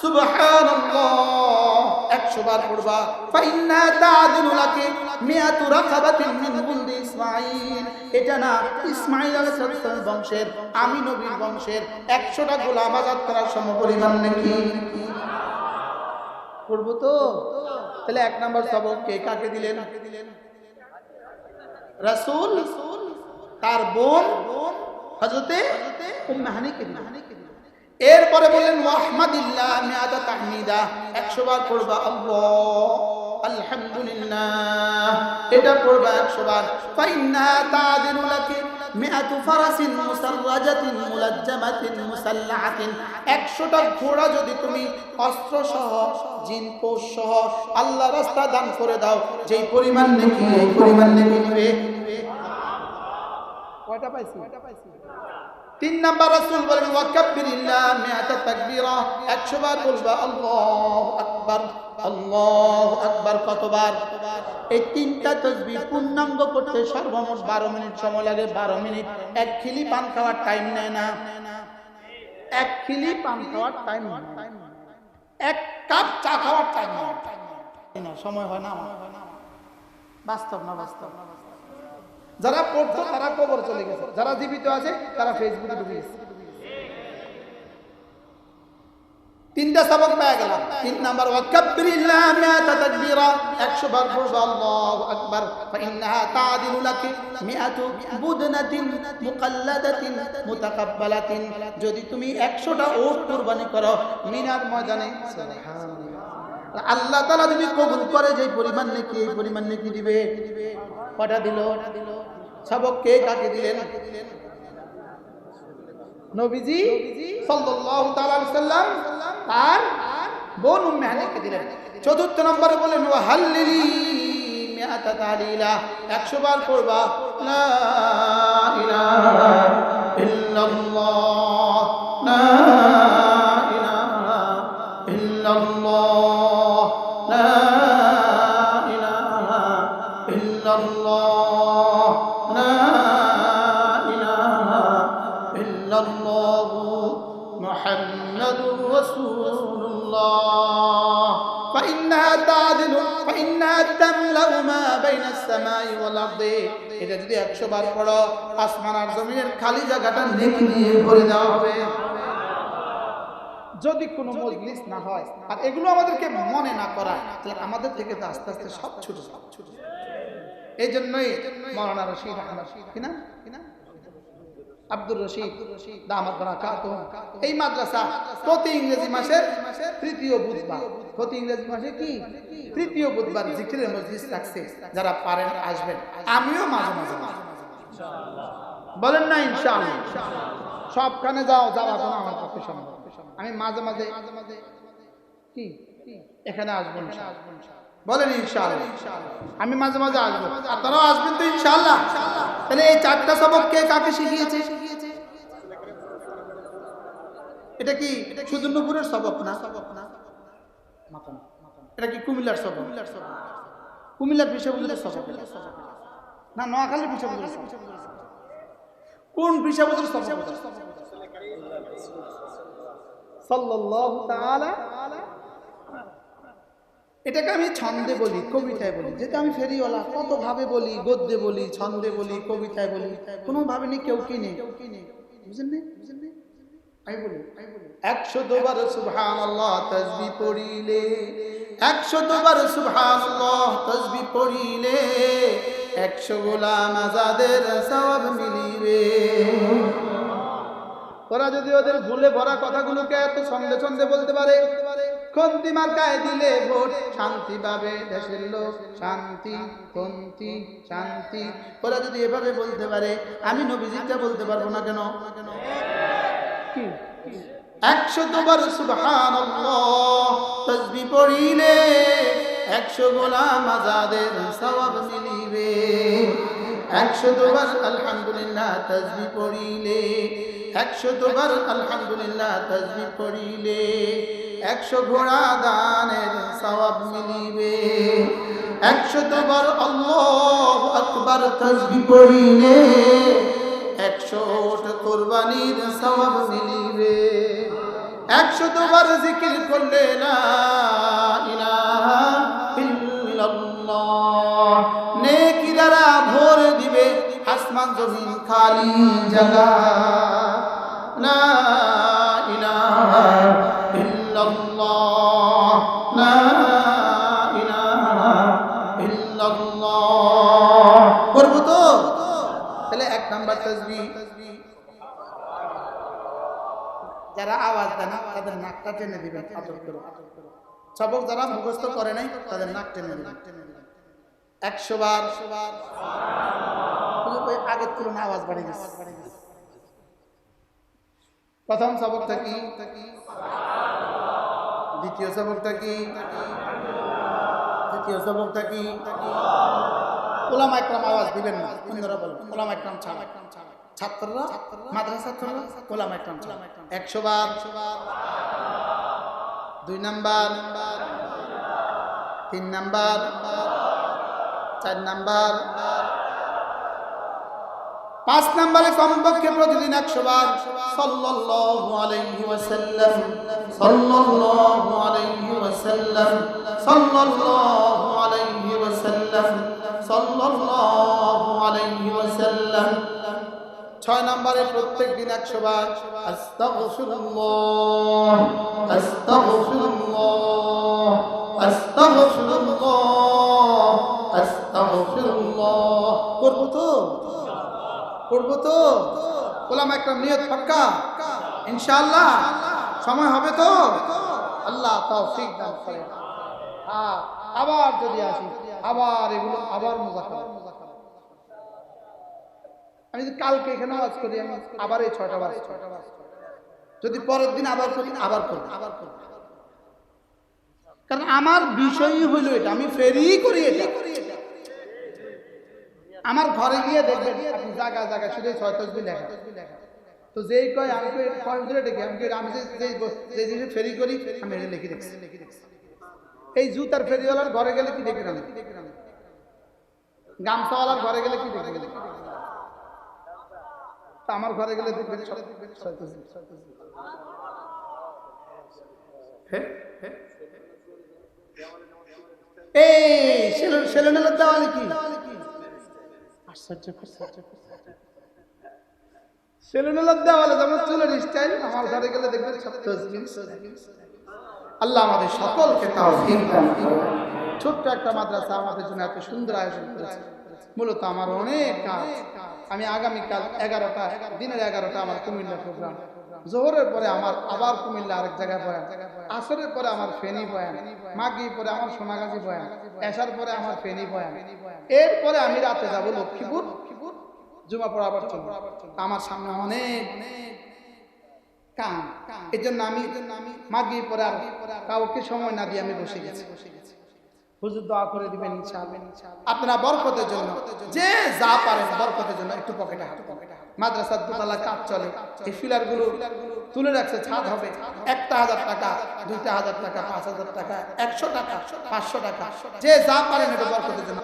সুবহানাল্লাহ। 100 বার পড়বা। ফাইন্না তাআদিলু লাকি মিয়াতু রাকাবাতিন মিন বুলদি ইসমাঈল। এটা না ইসমাঈল আলাইহিস সালাম বংশের, আমি নবীর বংশের। 100টা গোলাম আজাদ করার সমপরিমাণ নাকি? পড়ব তো? তাহলে এক নম্বর সবক কে? কাকে দিলেন? রাসূল, তার বোন, হযরতে উম্মে হানিকে দিলেন? এরপরে বললেন 100 বার আলহামদুলিল্লাহ। এটা পড়বা 100 বার। ফাইন্না তাদিনু লাকি মিআতু ফারাসিন মুসাররাজাতিন মুলাজ্জামাতিন মুসাল্লাহাতিন। 100টা ঘোড়া যদি তুমি অস্ত্র সহ জিন সহ আল্লাহ রাস্তা দান করে দাও, যেই পরিমাণ নিবে কয়টা পাইছি? তিন নাম্বার রাসূল বলেন ওয়াকাব্বিরিল্লাহ মিআতা তাকবীরা। 100 বার বলবা, আল্লাহু আকবার আল্লাহু আকবার। কতবার? এই তিনটা তাসবিহ পূর্ণাঙ্গ করতে সর্বমোট 12 মিনিট সময় লাগে 12 মিনিট। এক খিলি পান খাওয়ার টাইম নেয় না। এক খিলি পান খাওয়ার টাইম এক কাপ চা খাওয়ার টাইম সময় হয় না বাস্তব না বাস্তব না বাস্তব? যারা পড়তো তারা কবর চলে গেছে। যারা জীবিত আছে, তারা ফেসবুকে ঢুকে গেছে। তিনটা সবক পেয়ে গেলাম তিন নাম্বার, ওয়াকাব্বিরিল্লাহ মিআতা তাকবীরা 100 বার আল্লাহু আকবার মিআতু বুদনাতিন মুকাল্লাদাতিন মুতাকাব্বালাতিন যদি তুমি 100টা ওট কুরবানি করো, মিনার ময়দানে, সুবহানাল্লাহ। আল্লাহ তাআলা যদি কবুল করে যে পরিমাণ নাকি, এই পরিমাণ নাকি দিবে। কটা দিল? সবক কে কাকে দিলেন? তার বোন চতুর্থ নম্বরে বলেন ওয়া হাল্লিলি মিআতা তালিলা 100 বার পড়বা। এটা যদি 100 বার পড়ো আসমান আর জমিনের খালি জায়গাটা নেকি দিয়ে ভরে দেওয়া হবে। যদি কোনো মজলিস না হয় আর এগুলো আমাদেরকে মনে না করা তাহলে আমাদের থেকে তো আস্তে আস্তে সব ছুটে সব ছুটে এই জন্যই মৌলানা রশিদ কিনা কিনা আব্দুর রশিদ দামাত বারাকাত এই মাদ্রাসা প্রতি ইংরেজি মাসের তৃতীয় বুধবার প্রতি ইংরেজি মাসে কি তৃতীয় বুধবার জিকিরের মজলিস রাখছে যারা পারেন আসবেন আমিও মাঝে মাঝে মাঝে বলেন না ইনশাআল্লাহ সবখানে যাও যাওয়া কোনো আমার পক্ষে সম্ভব আমি মাঝে মাঝে কি এখানে আসব বলেন ইনশাআল্লাহ আমি মাঝে মাঝে আসব আপনারাও আসবেন তো ইনশাআল্লাহ তাহলে এই চারটা সবক কে কাকে শিখিয়েছে এটা কি শুধু নুপুরের সবক না? সবক না এটা কি কুমিল্লার সবক? কুমিল্লার বিষয়বুদ্ধের সবক। না, নোয়াখালীর সবক। কোন সাল্লাল্লাহু তাআলা। এটাকে আমি ছন্দে বলি, কবিতায় বলি। যেটা আমি ফেরিওয়ালা, কত ভাবে বলি, গদ্যে বলি, ছন্দে বলি, কবিতায় বলি। কোনো ভাবে নেই, কেউ কিনে বুঝেন নেই? একশো দুবার পড়িলে, একশো দুবার পড়িলে, একশো গোলাম আজাদের সওয়াব মিলিবে। ওরা যদি ওদের ভুলে ভরা কথাগুলোকে এত ছন্দে ছন্দে বলতে পারে, খন্তি মার্কায় দিলে ভোট শান্তি পাবে দেশের লোক, শান্তি, খন্তি, শান্তি। ওরা যদি এভাবে বলতে পারে, আমি নবীজিটা বলতে পারব না কেন? কি? একশো দুবার সুবহান তসবি পড়িলে একশো গোলাম আজাদের সওয়াব মিলিবে। একশো দুবার আলহামদুলিল্লাহ তসবি পড়িলে, একশো দুবার আলহামদুলিল্লাহ তসবি পড়িলে, একশো ঘোড়া দানের সওয়াব মিলিবে। একশো দুবার আল্লাহ আকবার তসবি পড়িলে একশো কোরবানির সবাব মিলিবে। একশো দুবার জিকির করলে ইল্লাল্লাহ। নেকি দ্বারা ভরে দিবে আসমান জমিন খালি জাগা না ইলাহা এক নাম্বার তসবি যারা আওয়াজ দেয় না, তাদের নাকটা টেনে দিবেন, আদর করে সবক যারা মুখস্থ করে নাই, তাদের নাক টেনে দিবেন। একশো বার। আগের তুলনায় আওয়াজ বাড়ে গেছে। প্রথম সবকটা কি? দ্বিতীয় সবকটা কি? তৃতীয় সবকটা কি? ওলামা একরাম আওয়াজ দিবেন না। অন্যরা বলেন ওলামা একরাম ছাড়া। ছাত্ররা মাদ্রাসা ছাত্ররা ওলামা একরাম ছাড়া। একশো বার। দুই নাম্বার। তিন নাম্বার। চার নাম্বার। পাঁচ নাম্বারে কমপক্ষে প্রতিদিন একশো বার। সাল্লাল্লাহু আলাইহি ওয়াসাল্লাম। সাল্লাল্লাহু আলাইহি ওয়াসাল্লাম। সাল্লাল্লাহু আলাইহি ওয়াসাল্লাম। ওয়াসাল্লাম। ছয় নম্বরে প্রত্যেক দিন একশো করব তো? করব তো? বললাম একটা নিয়ত পাক্কা ইনশাআল্লাহ। সময় হবে তো? আল্লাহ দান করে। হ্যাঁ আবার যদি আসি। আবার এগুলো আবার মজা করে আমি যদি কালকে এখানে আওয়াজ করি, আমি আবার এই ছয়টা বার ছয়টা বার যদি পরের দিন আবার করি, আবার করব। আবার করব কারণ আমার বিষয়ই হইল এটা, আমি ফেরি করি আমার ঘরে গিয়ে দেখবেন, আপনি জায়গা জায়গা শুধু ছয় তসবি লেখা তো যেই কয়, আমি কয় আমি যে জিনিস ফেরি করি, আমি এটা লিখে দেখছি। এই জুতার ফেরিওয়ালার ঘরে গেলে কি দেখবেন আমি? গামছাওয়ালার ঘরে গেলে কি দেখবেন? তা আমার ঘরে গেলে দেখবেন এই সেলুন সেলুনের দেওয়ালে কি? আশ্চর্য আশ্চর্য সেলুনের দেওয়ালে যেমন চুলের স্টাইল আমার ঘরে গেলে দেখবেন। আল্লাহ আমাদের সকলকে তাও ছোট্ট একটা মাদ্রাসা আমাদের জন্য এত সুন্দর আয়োজন করেছে। মূলত আমার অনেক কাজ। আমি আগামীকাল এগারোটা, দিনের এগারোটা আমার কুমিল্লা প্রোগ্রাম জোহরের পরে আমার আবার কুমিল্লা আরেক জায়গায় বয়ান। আসরের পরে আমার ফেনি বয়ান। মাগি পরে আমার সোনাগাজী বয়ান। এসার পরে আমার ফেনি বয়ান। এরপরে আমি রাতে যাব লক্ষ্মীপুর। জুমা পড়াবার জন্য আমার সামনে অনেক কাম এই জন্য আমি মাগি পরে আর কাউকে সময় না দিয়ে আমি বসে গেছি। হুজুর দোয়া করে দিবেন আপনারা বরকতের জন্য, যে যা পারেন বরকতের জন্য একটু পকেটে হাত পকেটে মাদ্রাসার দোতলা কাজ চলে, এই ফিলারগুলো তুলে রাখছে, ছাদ হবে। একটা হাজার টাকা, দুইটা হাজার টাকা, পাঁচ হাজার টাকা, একশো টাকা, পাঁচশো টাকা। যে যা পারেন একটু বরকতের জন্য।